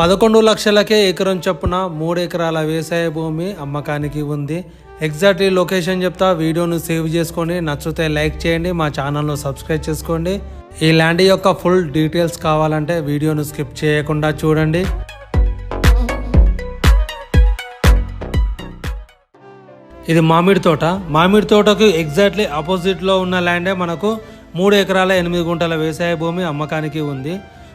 పదకొండు లక్షలకే ఎకరం చొప్పున మూడు ఎకరాల వ్యవసాయ భూమి అమ్మకానికి ఉంది. ఎగ్జాక్ట్లీ లొకేషన్ చెప్తా వీడియోను సేవ్ చేసుకోండి నచ్చితే లైక్ చేయండి మా ఛానల్ను సబ్స్క్రైబ్ చేసుకోండి. ఈ ల్యాండ్ యొక్క ఫుల్ డీటెయిల్స్ కావాలంటే వీడియోను స్కిప్ చేయకుండా చూడండి. ఇది మామిడి తోట. మామిడి తోటకు ఎగ్జాక్ట్లీ ఆపోజిట్లో ఉన్న ల్యాండే మనకు మూడు ఎకరాల ఎనిమిది గుంటల వ్యవసాయ భూమి అమ్మకానికి ఉంది.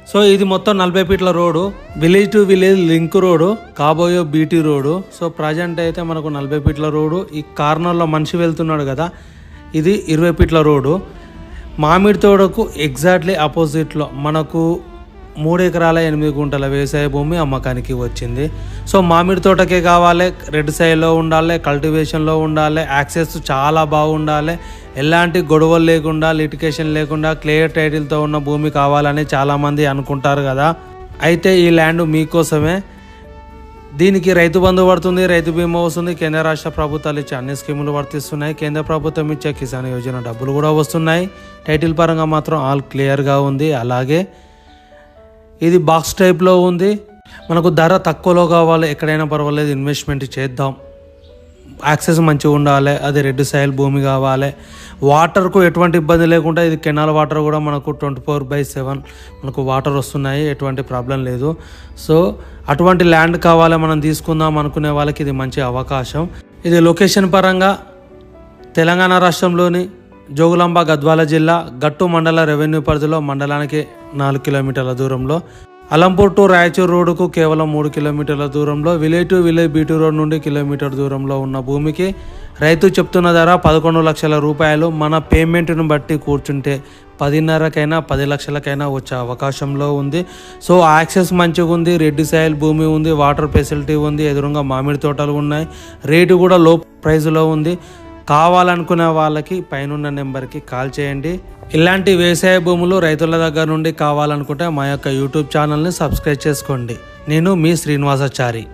సో ఇది మొత్తం నలభై ఫీట్ల road. Village to village link road కాబోయే బీటీ రోడ్డు. సో ప్రజెంట్ అయితే మనకు నలభై ఫీట్ల రోడ్డు. ఈ కార్నర్లో మనిషి వెళ్తున్నాడు కదా ఇది ఇరవై ఫీట్ల రోడ్డు. మామిడి తోటకు ఎగ్జాక్ట్లీ ఆపోజిట్లో మనకు మూడు ఎకరాల ఎనిమిది గుంటల వ్యవసాయ భూమి అమ్మకానికి వచ్చింది. సో మామిడి తోటకే కావాలి రెడ్ సైడ్లో ఉండాలి కల్టివేషన్లో ఉండాలి యాక్సెస్ చాలా బాగుండాలి. ఎలాంటి గొడవలు లేకుండా లిటికేషన్ లేకుండా క్లియర్ టైటిల్తో ఉన్న భూమి కావాలని చాలామంది అనుకుంటారు కదా. అయితే ఈ ల్యాండ్ మీకోసమే దీనికి రైతు బంధు పడుతుంది రైతు బీమా వస్తుంది. కేంద్ర రాష్ట్ర ప్రభుత్వాలు ఇచ్చే అన్ని స్కీములు వర్తిస్తున్నాయి. కేంద్ర ప్రభుత్వం ఇచ్చే కిసాన్ యోజన డబ్బులు కూడా వస్తున్నాయి. టైటిల్ పరంగా మాత్రం ఆల్ క్లియర్గా ఉంది. అలాగే ఇది బాక్స్ టైప్లో ఉంది. మనకు ధర తక్కువలో కావాలి. ఎక్కడైనా పర్వాలేదు. ఇన్వెస్ట్మెంట్ చేద్దాం. యాక్సెస్ మంచిగా ఉండాలి అది రెడ్ సాయిల్ భూమి కావాలి. వాటర్కు ఎటువంటి ఇబ్బంది లేకుండా ఇది కెనాల్ వాటర్ కూడా మనకు ట్వంటీ ఫోర్ బై సెవెన్ మనకు వాటర్ వస్తున్నాయి ఎటువంటి ప్రాబ్లం లేదు. సో అటువంటి ల్యాండ్ కావాలి మనం తీసుకుందాం అనుకునే వాళ్ళకి ఇది మంచి అవకాశం. ఇది లొకేషన్ పరంగా తెలంగాణ రాష్ట్రంలోని జోగులాంబ గద్వాల జిల్లా గట్టు మండల రెవెన్యూ పరిధిలో మండలానికి నాలుగు కిలోమీటర్ల దూరంలో అలంపూర్ టు రాయచూర్ రోడ్డుకు కేవలం మూడు కిలోమీటర్ల దూరంలో village to village BT road నుండి కిలోమీటర్ దూరంలో ఉన్న భూమికి రైతు చెప్తున్న ధర పదకొండు లక్షల రూపాయలు. మన పేమెంట్ను బట్టి కూర్చుంటే పదిన్నరకైనా పది లక్షలకైనా వచ్చే అవకాశంలో ఉంది. సో యాక్సెస్ మంచిగా ఉంది రెడ్డి సాయిల్ భూమి ఉంది వాటర్ ఫెసిలిటీ ఉంది ఎదురుగా మామిడి తోటలు ఉన్నాయి. రేటు కూడా లో ప్రైజ్లో ఉంది. కావాలనుకునే వాళ్ళకి పైనున్న నెంబర్కి కాల్ చేయండి. ఇలాంటి వ్యవసాయ భూములు రైతుల దగ్గర నుండి కావాలనుకుంటే మా యొక్క యూట్యూబ్ ఛానల్ని సబ్స్క్రైబ్ చేసుకోండి. నేను మీ శ్రీనివాసాచారి.